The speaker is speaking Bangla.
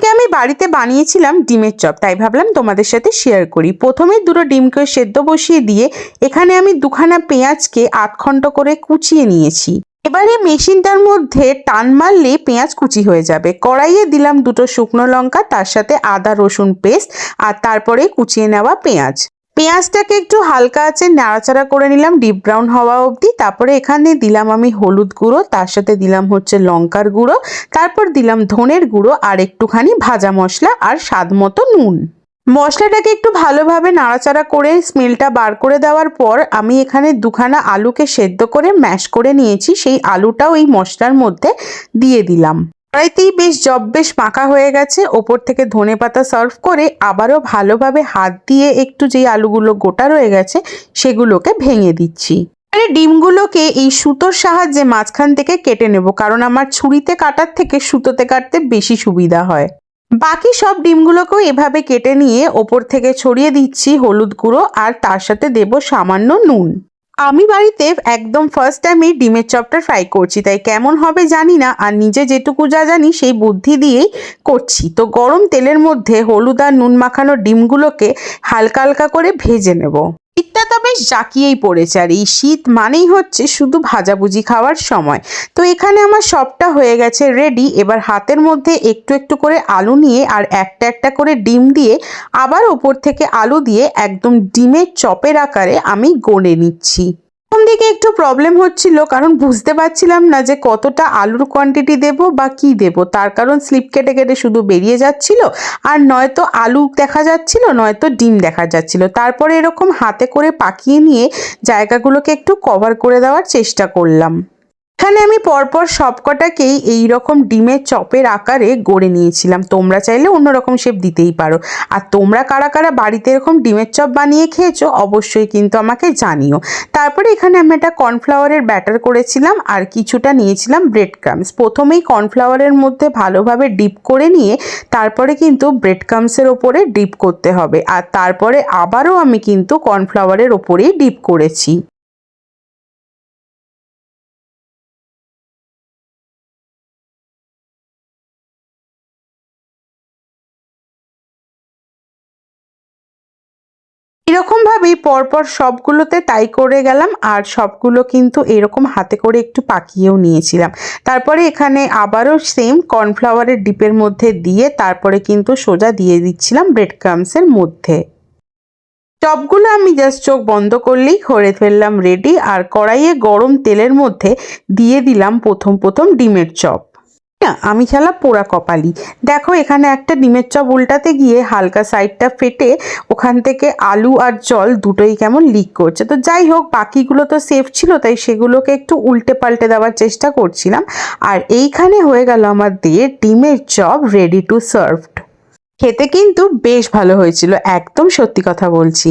সেদিনকে আমি বাড়িতে বানিয়েছিলাম, ডিমের চপ। তাই ভাবলাম তোমাদের সাথে শেয়ার করি। প্রথমে দুটো ডিমকে সেদ্ধ বসিয়ে দিয়ে এখানে আমি দুখানা পেঁয়াজকে আধ খণ্ড করে কুচিয়ে নিয়েছি। এবারে মেশিনটার মধ্যে টান মারলে পেঁয়াজ কুচি হয়ে যাবে। কড়াইয়ে দিলাম দুটো শুকনো লঙ্কা, তার সাথে আদা রসুন পেস্ট আর তারপরে কুচিয়ে নেওয়া পেঁয়াজ। পেঁয়াজটাকে একটু হালকা আছে, নাড়াচাড়া করে নিলাম ডিপ ব্রাউন হওয়া অবধি। তারপরে এখানে দিলাম আমি হলুদ গুঁড়ো, তার সাথে দিলাম হচ্ছে লঙ্কার গুঁড়ো। তারপর দিলাম ধনের গুঁড়ো আর একটুখানি ভাজা মশলা আর স্বাদ মতো নুন। মশলাটাকে একটু ভালোভাবে নাড়াচাড়া করে স্মেলটা বার করে দেওয়ার পর আমি এখানে দুখানা আলুকে সেদ্ধ করে ম্যাশ করে নিয়েছি। সেই আলুটাও এই মশলার মধ্যে দিয়ে দিলাম। কড়াইতেই বেশ জব বেশ মাখা হয়ে গেছে। ওপর থেকে ধনে পাতা সার্ভ করে আবারও ভালোভাবে হাত দিয়ে একটু যেই আলুগুলো গোটা রয়ে গেছে, সেগুলোকে ভেঙে দিচ্ছি। এবারে ডিমগুলোকে এই সুতোর সাহায্যে মাঝখান থেকে কেটে নেব, কারণ আমার ছুরিতে কাটার থেকে সুতোতে কাটতে বেশি সুবিধা হয়। বাকি সব ডিমগুলোকেও এভাবে কেটে নিয়ে ওপর থেকে ছড়িয়ে দিচ্ছি হলুদ গুঁড়ো আর তার সাথে দেব সামান্য নুন। আমি বাড়িতে একদম ফার্স্ট টাইমে ডিমের চপটা ফ্রাই করছি, তাই কেমন হবে জানি না, আর নিজে যেটুকু যা জানি সেই বুদ্ধি দিয়েই করছি। তো গরম তেলের মধ্যে হলুদ আর নুন মাখানো ডিমগুলোকে হালকা হালকা করে ভেজে নেব। শীতটা তো বেশ জাঁকিয়েই পড়েছে, আর এই শীত মানেই হচ্ছে শুধু ভাজাভুজি খাওয়ার সময়। তো এখানে আমার সবটা হয়ে গেছে রেডি এবার হাতের মধ্যে একটু একটু করে আলু নিয়ে আর একটা একটা করে ডিম দিয়ে আবার ওপর থেকে আলু দিয়ে একদম ডিমের চপের আকারে আমি গড়ে নিচ্ছি। দিকে একটু প্রবলেম হচ্ছিল, কারণ বুঝতে পারছিলাম না যে কতটা আলুর কোয়ান্টিটি দেব বা কি দেব। তার কারণ স্লিপ কেটে কেটে শুধু বেরিয়ে যাচ্ছিল, আর নয়তো আলু দেখা যাচ্ছিল, নয়তো ডিম দেখা যাচ্ছিল। তারপরে এরকম হাতে করে পাকিয়ে নিয়ে জায়গাগুলোকে একটু কভার করে দেওয়ার চেষ্টা করলাম। এখানে আমি পরপর সবকটাকেই এই রকম ডিমের চপের আকারে গড়ে নিয়েছিলাম। তোমরা চাইলে অন্যরকম শেপ দিতেই পারো। আর তোমরা কারা কারা বাড়িতে এরকম ডিমের চপ বানিয়ে খেয়েছো, অবশ্যই কিন্তু আমাকে জানিও। তারপরে এখানে আমি একটা কর্নফ্লাওয়ারের ব্যাটার করেছিলাম আর কিছুটা নিয়েছিলাম ব্রেড ক্রামস প্রথমেই কর্নফ্লাওয়ারের মধ্যে ভালোভাবে ডিপ করে নিয়ে তারপরে কিন্তু ব্রেড ক্রামসের ওপরে ডিপ করতে হবে। আর তারপরে আবারও আমি কিন্তু কর্নফ্লাওয়ারের ওপরেই ডিপ করেছি। এরকম ভাবেই পরপর সবগুলোতে তাই করে গেলাম আর সবগুলো কিন্তু এরকম হাতে করে একটু পাকিয়েও নিয়েছিলাম। তারপরে এখানে আবারও সেম কর্নফ্লাওয়ারের ডিপের মধ্যে দিয়ে তারপরে কিন্তু সোজা দিয়ে দিচ্ছিলাম ব্রেড ক্রামসের মধ্যে। টপগুলো আমি জাস্ট চোখ বন্ধ করলেই করে ফেললাম রেডি আর কড়াইয়ে গরম তেলের মধ্যে দিয়ে দিলাম প্রথম প্রথম ডিমের চপ। না, আমি খেলা পোড়া কপালি। দেখো, এখানে একটা ডিমের চপ উল্টাতে গিয়ে হালকা সাইডটা ফেটে ওখান থেকে আলু আর জল দুটোই কেমন লিক করছে। তো যাই হোক, বাকিগুলো তো সেফ ছিল, তাই সেগুলোকে একটু উল্টে পাল্টে দেওয়ার চেষ্টা করছিলাম। আর এইখানে হয়ে গেল আমাদের ডিমের চপ রেডি টু সার্ভড খেতে কিন্তু বেশ ভালো হয়েছিল, একদম সত্যি কথা বলছি।